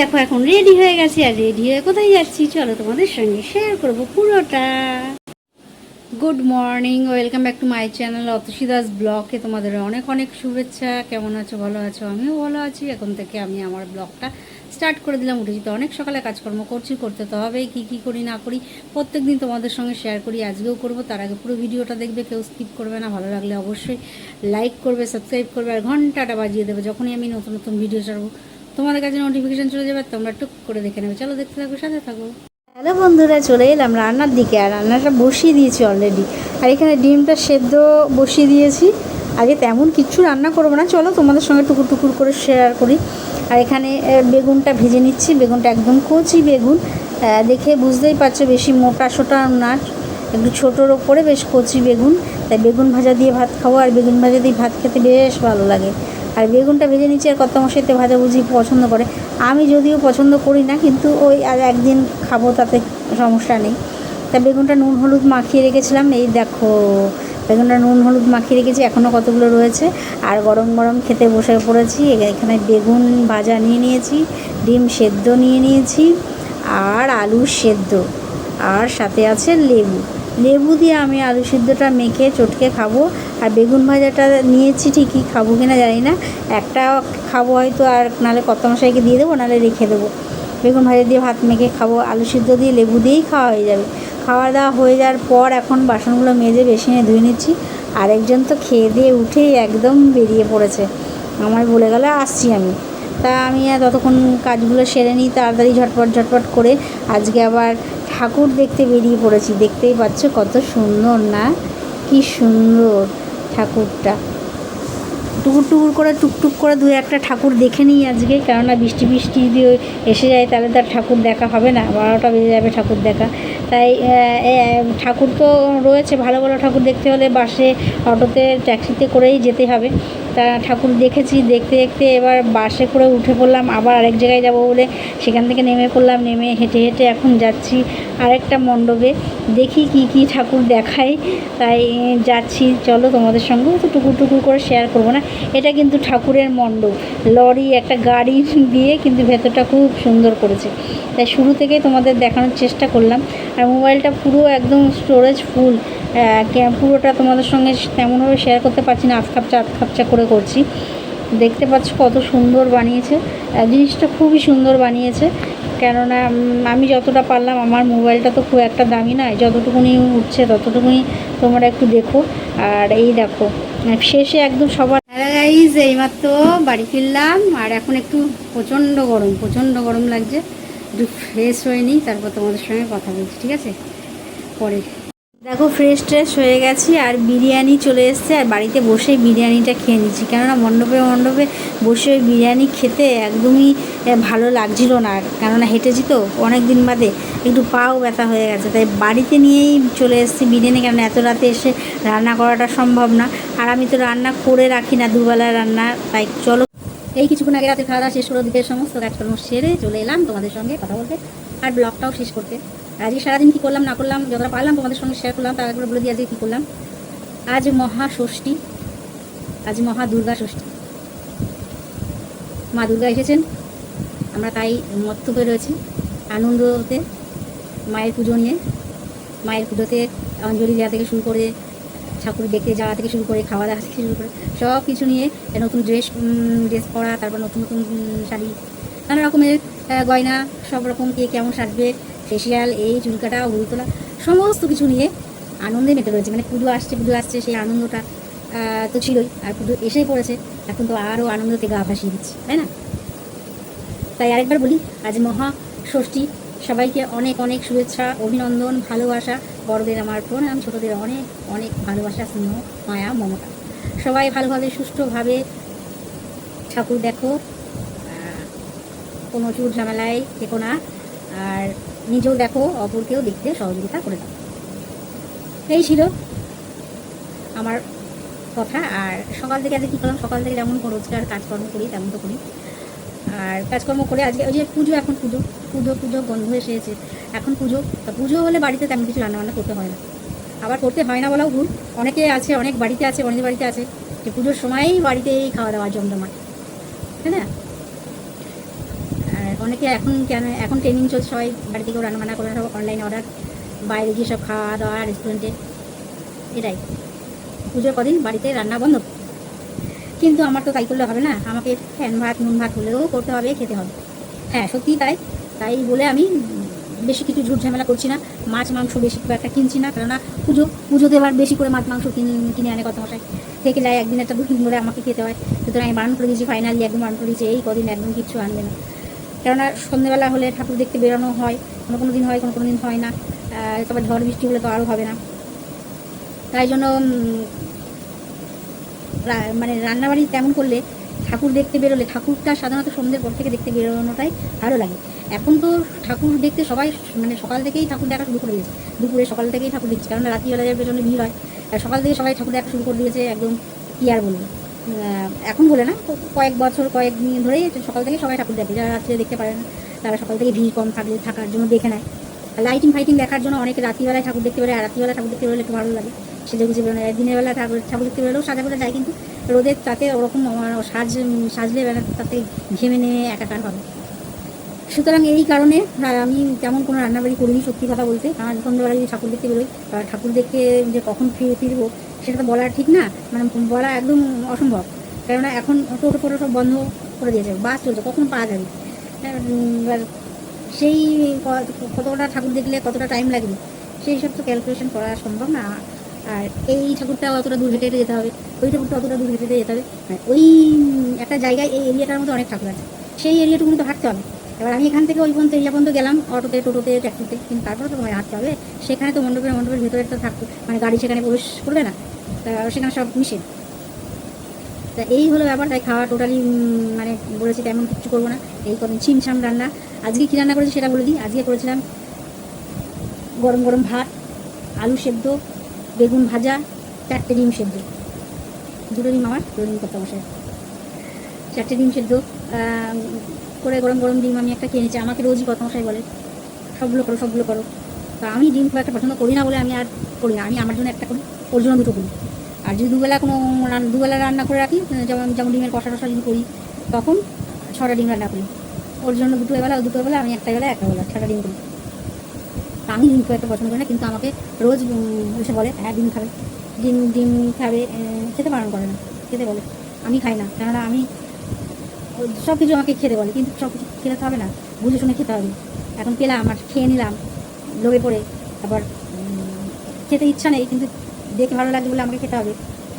দেখো, এখন রেডি হয়ে গেছি, আর রেডি হয়ে কোথায় যাচ্ছি? চলো তোমাদের সঙ্গে শেয়ার করব পুরোটা। Good morning welcome back to my channel Atasi Das ব্লগে তোমাদের অনেক অনেক শুভেচ্ছা। কেমন আছো? ভালো আছো? আমিও ভালো আছি। এখন থেকে আমি আমার ব্লগটা স্টার্ট করে দিলাম। উঠেছি তো অনেক সকালে কাজকর্ম করছি, করতে তো হবেই, কী কী করি, না করি। প্রত্যেক দিন তোমাদের সঙ্গে শেয়ার করি, আজকেও করব। তার আগে পুরো ভিডিওটা দেখবে, কেউ স্কিপ করবে না। ভালো লাগলে অবশ্যই লাইক করবে সাবস্ক্রাইব করবে, আর ঘন্টাটা বাজিয়ে দেবে। যখনই আমি নতুন নতুন ভিডিও ছাড়বো তোমাদের কাছে নোটিফিকেশান চলে যাবে, তোমরা টুক করে দেখে নেবে। চলো দেখতে থাকো, সাথে থাকো। হ্যালো বন্ধুরা, চলে এলাম রান্নার দিকে, আর রান্নাটা বসিয়ে দিয়েছি অলরেডি আর এখানে ডিমটা সেদ্ধ বসিয়ে দিয়েছি। আগে তেমন কিচ্ছু রান্না করব না, চলো তোমাদের সঙ্গে টুকুর টুকুর করে শেয়ার করি। আর এখানে বেগুনটা ভেজে নিচ্ছি, বেগুনটা একদম কচি বেগুন। দেখে বুঝতেই পারছ বেশি মোটা সোটা না, একটু ছোটোর ওপরে বেশ কচি বেগুন। তাই বেগুন ভাজা দিয়ে ভাত খাব, আর বেগুন ভাজা দিয়ে ভাত খেতে বেশ ভালো লাগে। আর বেগুনটা ভেজে নিচ্ছি আর কত মশাইতে ভাজা বুঝি পছন্দ করে। আমি যদিও পছন্দ করি না, কিন্তু ওই আর একদিন খাব, তাতে সমস্যা নেই। তা বেগুনটা নুন হলুদ মাখিয়ে রেখেছিলাম, এই দেখো, বেগুনটা নুন হলুদ মাখিয়ে রেখেছি, এখনও কতগুলো রয়েছে। আর গরম গরম খেতে বসে পড়েছি এখানে বেগুন ভাজা নিয়ে নিয়েছি, ডিম সেদ্ধ নিয়ে নিয়েছি, আর আলু সেদ্ধ, আর সাথে আছে লেবু। লেবু দিয়ে আমি আলু সিদ্ধটা মেখে চটকে খাব। আর বেগুন ভাজাটা নিয়েছি ঠিকই, খাব কিনা জানি না। একটা খাব হয়তো আর নাহলে কত মশাইকে দিয়ে দেবো নাহলে রেখে দেবো। বেগুন ভাজা দিয়ে ভাত মেখে খাব, আলু সিদ্ধ দিয়ে লেবু দিয়েই খাওয়া হয়ে যাবে। খাওয়া দাওয়া হয়ে যাওয়ার পর এখন বাসনগুলো মেজে বেসিনে ধুয়ে নিচ্ছি। আরেকজন তো খেয়ে দিয়ে উঠেই একদম বেরিয়ে পড়েছে। আমায় বলে গেলে, আসছি আমি। তা আমি ততক্ষণ কাজগুলো সেরে নিই, তাড়াতাড়ি ঝটপট ঝটপট করে আজকে আবার ঠাকুর দেখতে বেরিয়ে পড়েছি। দেখতেই পাচ্ছ কত সুন্দর না? কি সুন্দর ঠাকুরটা। টুকুর টুকুর করে টুকটুক করে দু একটা ঠাকুর দেখে নিই আজকে। কেননা বৃষ্টি বৃষ্টি যদি এসে যায়, তাহলে তার ঠাকুর দেখা হবে না। বারোটা বেজে যাবে ঠাকুর দেখা। তাই ঠাকুর তো রয়েছে। ভালো ভালো ঠাকুর দেখতে হলে বাসে, অটোতে, ট্যাক্সিতে করেই যেতে হবে। তা ঠাকুর দেখেছি, দেখতে দেখতে এবার বাসে করে উঠে পড়লাম, আবার আরেক জায়গায় যাব বলে সেখান থেকে নেমে পড়লাম, নেমে হেঁটে হেঁটে এখন যাচ্ছি আরেকটা মণ্ডপে। দেখি কি কি ঠাকুর দেখায়। তাই যাচ্ছি। চলো তোমাদের সঙ্গেও তো টুকুর টুকুর করে শেয়ার করব না। এটা কিন্তু ঠাকুরের মণ্ডপ। লরি, একটা গাড়ি দিয়ে কিন্তু ভেতরটা খুব সুন্দর করেছে। তাই শুরু থেকেই তোমাদের দেখানোর চেষ্টা করলাম। আর মোবাইলটা পুরো একদম স্টোরেজ ফুল পুরোটা তোমাদের সঙ্গে তেমনভাবে শেয়ার করতে পারছি না। আধ খাপচা আধ খাপচা করে করছি। দেখতে পাচ্ছ কত সুন্দর বানিয়েছে। জিনিসটা খুবই সুন্দর বানিয়েছে। কেননা আমি যতটা পারলাম, আমার মোবাইলটা তো খুব একটা দামি নয়। যতটুকুনি উঠছে, ততটুকুনি তোমরা একটু দেখো। আর এই দেখো শেষে একদম সবার গাইজ এইমাত্র বাড়ি ফিরলাম। আর এখন একটু প্রচণ্ড গরম প্রচণ্ড গরম লাগছে। একটু ফ্রেশ হয়ে নিই, তারপর তোমাদের সঙ্গে কথা বলছি, ঠিক আছে? পরে। দেখো ফ্রেশ ট্রেশ হয়ে গেছি আর বিরিয়ানি চলে এসছে আর বাড়িতে বসেই বিরিয়ানিটা খেয়ে নিচ্ছি। কেননা মণ্ডপে মণ্ডপে বসে ওই বিরিয়ানি খেতে একদমই ভালো লাগছিল না কেননা হেঁটেছি তো অনেক দিন বাদে একটু পাও ব্যথা হয়ে গেছে। তাই বাড়িতে নিয়েই চলে এসেছি বিরিয়ানি, কেননা এত রাতে এসে রান্না করাটা সম্ভব না। আর আমি তো রান্না করে রাখি না, দুবেলা রান্না। তাই চলো। এই কিছুক্ষণ আগে রাতে খাওয়া দাওয়া শেষ করে দিকে সমস্ত কাজকর্ম সেরে চলে এলাম তোমাদের সঙ্গে কথা বলতে আর ব্লগটাও শেষ করতে। আজকে সারাদিন কী করলাম, না করলাম, যতটা পারলাম তোমাদের সঙ্গে শেয়ার করলাম, তার বলে দিই আজকে কী করলাম? আজ মহা ষষ্ঠী, আজ মহা দুর্গা ষষ্ঠী। মা দুর্গা এসেছেন, আমরা তাই মত্ত হয়ে রয়েছি, আনন্দতে, মায়ের পুজো নিয়ে, মায়ের পুজোতে অঞ্জলি দেওয়া থেকে শুরু করে, ঠাকুর দেখতে যাওয়া থেকে শুরু করে, খাওয়া দাওয়া থেকে শুরু করে, সব কিছু নিয়ে নতুন ড্রেস ড্রেস পরা, তারপর নতুন নতুন শাড়ি, নানা রকমের গয়না, সব রকম কে কেমন সাজবে ফেসিয়াল এই চুল কাটা হুল তোলা, সমস্ত কিছু নিয়ে আনন্দে মেতে রয়েছে। মানে পুজো আসছে পুজো আসছে, সেই আনন্দটা তো ছিলই। আর পুজো এসেই পড়েছে, এখন তো আরও আনন্দতে গা ভাসিয়ে দিচ্ছে, তাই না? তাই আরেকবার বলি, আজ মহা ষষ্ঠী। সবাইকে অনেক অনেক শুভেচ্ছা, অভিনন্দন, ভালোবাসা। বড়দের আমার প্রণাম, ছোটদের অনেক অনেক ভালোবাসা, স্নেহ, মায়া, মমতা। সবাই ভালোভাবে, সুষ্ঠুভাবে ঠাকুর দেখো। কোনো চুর ঝামেলায় থেকো না। আর নিজেও দেখো, অপরকেও দেখতে সহযোগিতা করে দাও। এই ছিল আমার কথা, আর সকাল থেকে আজকে কী করলাম? সকাল থেকে যেমন রোজগার কাজকর্ম করি, তেমন তো করি। আর কাজকর্ম করে আজকে ওই যে পুজো, এখন পুজো পুজো পুজো বন্ধ এসেছে এখন পুজো, তা পুজো হলে বাড়িতে তেমন কিছু রান্নাবান্না করতে হয় না। আবার করতে হয় না বলাও ভুল। অনেকে আছে, অনেক বাড়িতে আছে, অনেক বাড়িতে আছে, যে পুজোর সময়ই বাড়িতেই খাওয়া দাওয়া জমজমাট। তাই না? অনেকে এখন কেন, এখন ট্রেনিং চলছে, সবাই বাড়ি থেকেও রান্না বান্না করে সব অনলাইন অর্ডার বাইরে গিয়ে সব খাওয়া দাওয়া রেস্টুরেন্টে এটাই। পুজোর কদিন বাড়িতে রান্না বন্ধ। কিন্তু আমার তো তাই করলে হবে না, আমাকে ফ্যান ভাত, নুন ভাত হলেও করতে হবে, খেতে হবে। হ্যাঁ সত্যি তাই। তাই বলে আমি বেশি কিছু ঝুট ঝামেলা করছি না, মাছ, মাংস বেশি খুব একটা কিনছি না, কেননা পুজো, পুজোতে এবার বেশি করে মাছ, মাংস কিনে কিনে আনে কত মশাই। থেকে যায়, একদিন একটা বুকিং ধরে আমাকে খেতে হয়। সুতরাং আমি বারণ করে দিয়েছি ফাইনালি একদম বারণ করে দিয়েছি, এই কদিন একদম কিচ্ছু আনবে না। কেননা সন্ধ্যেবেলা হলে ঠাকুর দেখতে বেরোনো হয়, কোনো কোনো দিন হয়, কোনো কোনো দিন হয় না। তবে ঝড় বৃষ্টি হলে তো আরও হবে না। তাই জন্য মানে রান্নাবাড়ি তেমন করলে ঠাকুর দেখতে বেরোলে, ঠাকুরটা সাধারণত সন্ধ্যের পর থেকে দেখতে বেরোনোটাই ভালো লাগে। এখন তো ঠাকুর দেখতে সবাই মানে সকাল থেকেই ঠাকুর দেখা শুরু করে দিয়েছে। দুপুরে সকাল থেকেই ঠাকুর দেখছে কারণ রাত্রিবেলা যার পেছনে ভিড় হয়, আর সকাল থেকে সবাই ঠাকুর দেখা শুরু করে দিয়েছে, একদম কি আর বলব। এখন বলে না কয়েক বছর, কয়েক দিন ধরেই সকাল থেকে সবাই ঠাকুর দেখে, যারা রাত্রে দেখতে পারে না, তারা সকাল থেকে ভিড় কম থাকলে, থাকার জন্য দেখে নেয়। লাইটিং ফাইটিং দেখার জন্য অনেকে রাত্রিবেলায় ঠাকুর দেখতে পারে আর রাত্রিবেলা ঠাকুর দেখতে পেলে একটু ভালো লাগে। গুজে বেরোনো যায় দিনের বেলা ঠাকুর ঠাকুর দেখতে বেরোলেও সাজা করে যায়, কিন্তু রোদের তাতে ওরকম সাজ, সাজলে বেলা তাতে ঘেমে নেমে একাকার হবে। সুতরাং এই কারণে আমি তেমন কোনো রান্নাবাড়ি করিনি, সত্যি কথা বলতে। আর সন্ধ্যাবেলা যদি ঠাকুর দেখতে বেরোই ঠাকুর দেখে যে কখন ফিরে, ফিরবো সেটা তো বলা ঠিক না মানে বলা একদম অসম্ভব। কেননা এখন টোটো ফোটো সব বন্ধ করে দিয়েছে, বাস চলছে, কখন পাওয়া যাবে এবার সেই কতটা ঠাকুর দেখলে কতটা টাইম লাগবে, সেই সব তো ক্যালকুলেশন করা সম্ভব না। আর এই ঠাকুরটা অতটা দূর হেঁটে যেতে হবে, ওই ঠাকুরটা অতটা দূর হেঁটে যেতে হবে। আর ওই একটা জায়গায়, এই এরিয়াটার মধ্যে অনেক ঠাকুর আছে, সেই এরিয়াটুকুনি তো হাঁটতে হবে। এবার আমি এখান থেকে ওই পর্যন্ত এরিয়া পর্যন্ত গেলাম, অটোতে, টোটোতে, ট্যাক্সিতে, কিন্তু তারপরে তো তোমায় হাঁটতে হবে সেখানে তো মণ্ডপের মণ্ডপের ভিতরে তো থাকতো মানে গাড়ি সেখানে প্রবেশ করবে না, তা সেখানে সব নিষেধ তা এই হলো ব্যাপার, তাই খাওয়া টোটালি মানে বলেছি তেমন কিছু করব না। এই কদিন ছিমছাম রান্না। আজকে কী রান্না করেছি সেটা বলে দিই। আজকে করেছিলাম গরম গরম ভাত, আলু সেদ্ধ, বেগুন ভাজা, চারটে ডিম সেদ্ধ। দুটো ডিম আমার, দুটো ডিম করতে বসে চারটে ডিম সেদ্ধ। করে গরম গরম ডিম আমি একটা কিনেছি আমাকে রোজই কত মশাই বলে, সবগুলো করো সবগুলো করো। তা আমি ডিম খুব একটা পছন্দ করি না বলে আমি আর করি না। আমি আমার জন্য একটা করি, ওর জন্য দুটো করি। আর যদি দুবেলা কোনো দুবেলা রান্না করে রাখি যেমন যেমন ডিমের কষা টসা যদি করি, তখন ছটা ডিম রান্না করি। ওর জন্য দুটো বেলা দুটো বেলা, আমি একটা বেলা একটা বেলা ছটা ডিম করি। আমি ডিম খুব একটা পছন্দ করি না, কিন্তু আমাকে রোজ এসে বলে হ্যাঁ ডিম খাবে। ডিম ডিম খাবে খেতে বারণ করে না, খেতে বলে। আমি খাই না, কেননা আমি সব কিছু আমাকে খেতে বলে কিন্তু সব কিছু খেতে হবে না বুঝে শুনে খেতে হবে। এখন পেলাম আর খেয়ে নিলাম লোভে পড়ে। আবার খেতে ইচ্ছা নেই কিন্তু দেখে ভালো লাগবে বলে আমাকে খেতে হবে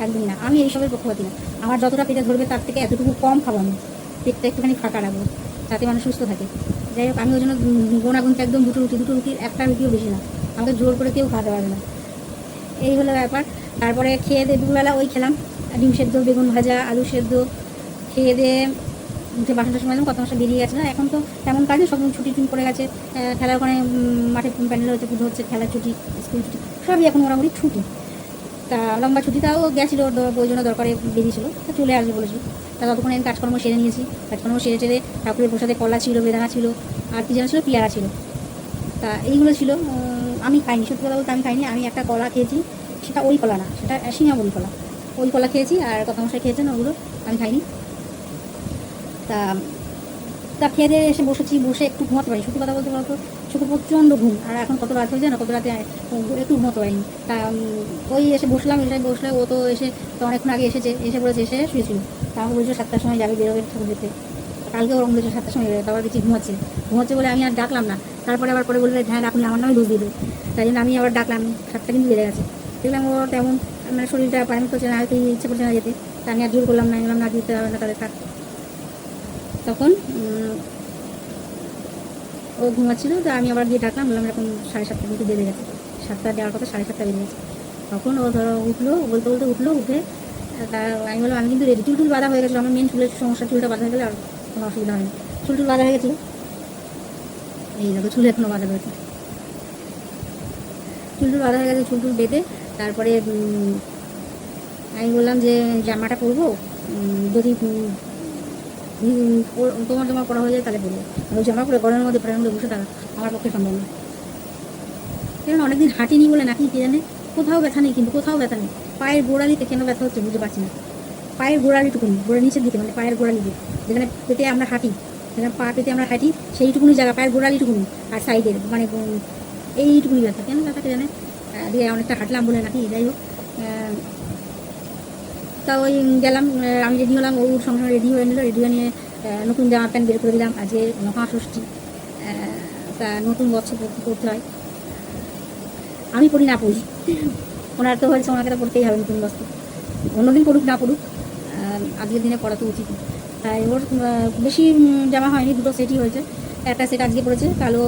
একদমই না। আমি এইসবের পক্ষপাতি না। আমার যতটা পেটে ধরবে তার থেকে এতটুকু কম খাব আমি। পেটটা একটুখানি ফাঁকা রাখব যাতে মানুষ সুস্থ থাকে। যাই হোক আমি ওই জন্য উম, গোনা গুনতে একদম দুটো রুটি দুটো রুটির একটা রুটিও বেশি না। আমাকে জোর করে কেউ খাওয়াতে পারবে না। এই হলো ব্যাপার। তারপরে খেয়ে দিয়ে দুবেলা ওই খেলাম। ডিম সেদ্ধ বেগুন ভাজা আলু সেদ্ধ। খেয়ে দিয়ে উঠে বাসনটা সময় কত মাসে বেরিয়ে গেছে না, এখন তো তেমন কাজে সব ছুটি টুটি পড়ে গেছে। খেলার ওখানে মাঠে প্যান্ডেল হচ্ছে, পুজো হচ্ছে, খেলার ছুটি, স্কুল ছুটি, সবই এখন মোটামুটি ছুটি। তা লম্বা ছুটিটাও গেছিল জন্য দরকারে বেরিয়েছিল, তা চলে আসবে বলেছিল। তা ততক্ষণে আমি কাজকর্ম সেরে নিয়েছি, কাজকর্ম সেরে টেরে ঠাকুরের প্রসাদে কলা ছিল, বেদানা ছিল, আর কি যেন ছিল, পেয়ারা ছিল। তা এইগুলো ছিল আমি খাইনি, সত্যি কথা বলতে আমি খাইনি, আমি একটা কলা খেয়েছি, সেটা ওই কলা না, সেটা সিঙ্গাবলি কলা। ওই কলা খেয়েছি, আর কত মশাই খেয়েছেন ওগুলো আমি খাইনি। তা তা খেয়ে দিয়ে এসে বসেছি, বসে একটু ঘুমাতে পারি সত্যি কথা বলতে বলতো শুধু প্রচণ্ড ঘুম। আর এখন কত রাত হয়ে যায় না কত রাতে একটু ঘুমাতে পারিনি। তা ওই এসে বসলাম, এসে বসলে ও তো এসে, তো অনেকক্ষণ আগে এসেছে, এসে বলেছে, এসে শুয়েছিল। তা আমাকে বলছিল, সাতটার সময় যাবে, বেরোবে ঠাকুর দেখতে। কালকে ওরকম বলেছে সাতটার সময় বেরোবে। তারপর দেখছি ঘুমাচ্ছে। ঘুমাচ্ছে বলে আমি আর ডাকলাম না। তারপরে আবার পরে বললে হ্যাঁ আপনি আমার নামে দোষ দেবে তাই জন্য আমি আবার ডাকলাম, সাতটা কিন্তু বেড়ে গেছে। দেখলাম ও তেমন মানে শরীরটা পারমিট করছে না, হয়তো ইচ্ছে করছে না যেতে। তা আমি আর জোর করলাম না নিলাম না, দিতে হবে না তাদের থাক। তখন ও ঘুমাচ্ছিল, তো আমি আবার গিয়ে ডাকলাম, বললাম এরকম সাড়ে সাতটা কিন্তু বেজে গেছে। সাতটা, দেওয়ার কথা সাড়ে সাতটা বেজে গেছে। তখন ও ধরো উঠল, বলতে বলতে উঠল, উঠে তার আমি বললাম, আমি কিন্তু রেডি চুল টুল বাঁধা হয়ে গেছিল, আমার মেন চুলের সমস্যা, চুলটা বাঁধা হয়ে গেলে আর কোনো অসুবিধা হয়নি। চুল টুল বাঁধা হয়ে গেছিল। এই দেখো, চুল এখনও বাঁধা রয়েছে। চুল টুল বাঁধা হয়ে গেছে চুল টুল বেঁধে, তারপরে আমি বললাম যে জামাটা পরবো যদি তোমার জামা পরা হয়ে যায়, তাহলে বলব ওই জামা পরে গরমের মধ্যে মধ্যে বসে থাকা আমার পক্ষে সম্ভব না। কারণ অনেকদিন হাঁটিনি বলে নাকি কে জানে? কোথাও ব্যথা নেই কিন্তু, কোথাও ব্যথা নেই। পায়ের গোড়ালিতে কেন ব্যথা হচ্ছে বুঝতে পারছি না। পায়ের গোড়ালিটুকুনি গোড়া নিচের দিকে মানে পায়ের গোড়ালি দিকে যেখানে পেটে আমরা হাঁটি, যেখানে পা পেতে আমরা হাঁটি, সেইটুকুনি জায়গা, পায়ের গোড়ালিটুকুনি আর সাইডের মানে এইটুকুনি ব্যথা, কেন ব্যথাটা জানে? দিয়ে অনেকটা হাঁটলাম বলে নাকি, যাই হোক তা ওই গেলাম আমি রেডি হলাম, ও ওর সঙ্গে রেডি হয়ে নিল, রেডি হয়ে নিয়ে নতুন জামা প্যান্ট বের করে দিলাম, আজকে মহাষষ্ঠী তা নতুন বছর পড়তে হয়। আমি পড়ি না পড়ি। ওনার তো হয়েছে, ওনাকে তো পড়তেই হবে নতুন বস্ত্র অন্যদিন পড়ুক না পড়ুক আজকের দিনে পড়া তো উচিত। তাই ওর বেশি জামা হয়নি, দুটো সেটই হয়েছে। একটা সেট আজকে পড়েছে, কালো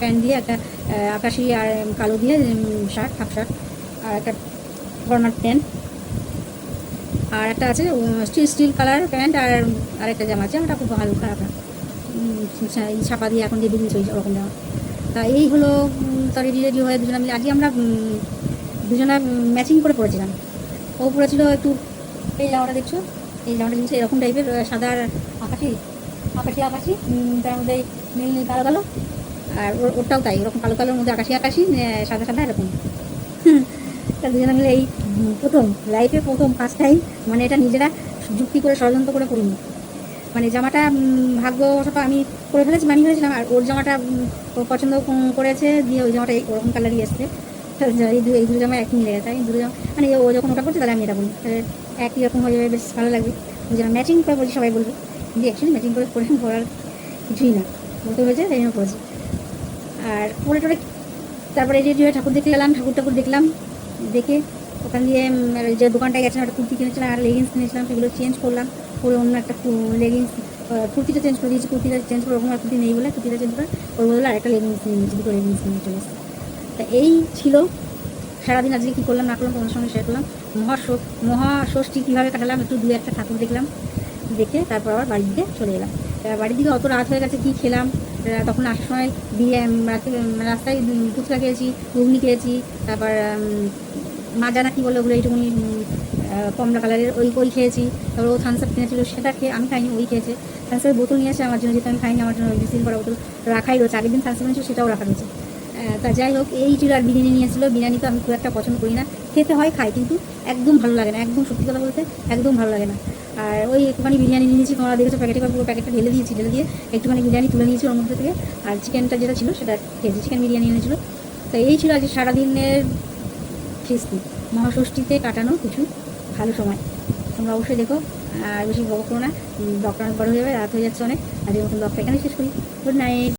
প্যান্ট দিয়ে, একটা আকাশি আর কালো দিয়ে শার্ট, হাফ শার্ট, আর একটা ফর্মাল প্যান্ট। আর একটা আছে স্টিল স্টিল কালার প্যান্ট আর আরেকটা জামা আছে ওটা খুব ভালো খারাপ না। ছাপা দিয়ে এখন যে ওই ওরকম জামা। তা এই হলো উম, তা রেডি রেডি হয়ে দুজনে মিলে। আজকে আমরা দুজনে ম্যাচিং করে পড়েছিলাম। ও পড়েছিল একটু এই জামাটা দেখছ? এই জামাটা জিনিস এরকম টাইপের সাদা আকাশি আকাশি আকাশি তার মধ্যে নীল নীল কালো কালো। আর ওর- ওরটাও তাই ওরকম কালো কালোর মধ্যে আকাশি আকাশি সাদা সাদা এরকম। তা দুজনে মিলে এই প্রথম লাইফে প্রথম ফার্স্ট টাইম মানে এটা নিজেরা যুক্তি করে ষড়যন্ত্র করে করিনি। মানে জামাটা উম, ভাগ্যবশত আমি করে ফেলেছি মানিয়ে ফেলেছিলাম আর ওর জামাটা পছন্দ করেছে দিয়ে ওই জামাটা ওরকম কালারই এসছে। এই দু এই দুটো জামা একই মিলে গেছে আমি দুটো জামা মানে ও যখন ওটা করছে তাহলে আমি এটা বলি একই রকম হয়ে যাবে বেশ ভালো লাগবে। দুজনে ম্যাচিং করে বলছি সবাই বলবে। কিন্তু অ্যাকচুয়ালি ম্যাচিং করে করে করার কিছুই না। বলতে হয়েছে তাই জন্য করেছি আর পরে টোরে তারপরে রেডি হয়ে ঠাকুর দেখতে গেলাম ঠাকুর ঠাকুর দেখলাম দেখে ওখান দিয়ে যে দোকানটায় গেছিলাম, একটা কুর্তি কিনেছিলাম আর লেগিংস কিনেছিলাম, সেগুলো চেঞ্জ করলাম। করে অন্য একটা লেগিংস কুর্তিটা চেঞ্জ করে দিয়েছি। কুর্তিটা চেঞ্জ করে ওরকম আর কুর্তি নেই বলে কুর্তিটা চেঞ্জ করে ওর বদলে আরেকটা লেগিংস নিয়ে নিয়েছি, দুটো লেগিংস নিয়ে চলে এসেছি। তা এই ছিল। সারাদিন আজকে কী করলাম, না করলাম তোমার সঙ্গে শেয়ার করলাম। মহাষষ্ঠী মহাষষ্ঠী কীভাবে কাটালাম, একটু দু একটা ঠাকুর দেখলাম, দেখে তারপর আবার বাড়ির দিকে চলে এলাম। বাড়ির দিকে অত রাত হয়ে গেছে, কী খেলাম তখন আসার সময় উম, রাস্তায় ফুচকা খেয়েছি ঘুগনি খেয়েছি তারপর মাজা না কি বলে ওগুলো এইটুকুনি কমলা কালারের ওই ওই খেয়েছি। তারপর ও থামস আপ কিনেছিল সেটা খেয়ে আমি খাইনি ওই খেয়েছে। থামস আপের বোতল নিয়ে আসে আমার জন্য যেহেতু আমি খাইনি আমার জন্য ওই সিল করা বোতল রাখাই রয়েছে। আগের দিন থামস আপ এনেছিল সেটাও রাখা রয়েছে। তা যাই হোক এই ছিল আর বিরিয়ানি নিয়েছিল বিরিয়ানি তো আমি খুব একটা পছন্দ করি না। খেতে হয়, খাই কিন্তু একদম ভালো লাগে না, একদম সত্যি কথা বলতে একদম ভালো লাগে না। আর ওই একটুখানি বিরিয়ানি নিয়ে নিয়েছি, তোমরা দেখেছ প্যাকেটে পুরো প্যাকেটটা ঢেলে দিয়েছি, ঢেলে দিয়ে একটুখানি বিরিয়ানি তুলে নিয়েছি ওর মধ্যে থেকে। আর চিকেনটা যেটা ছিল সেটা খেয়েছি চিকেন বিরিয়ানি এনেছিল। তো এই ছিল আজকে সারাদিনের ফিস্তি মহাষষ্ঠীতে কাটানো কিছু ভালো সময়। তোমরা অবশ্যই দেখো, আর বেশি বক করো না ব্লগটা অনেক বড় হয়ে যাবে, রাত হয়ে যাচ্ছে অনেক। আজকের মতন ব্লগটা এখানে শেষ করি। Good night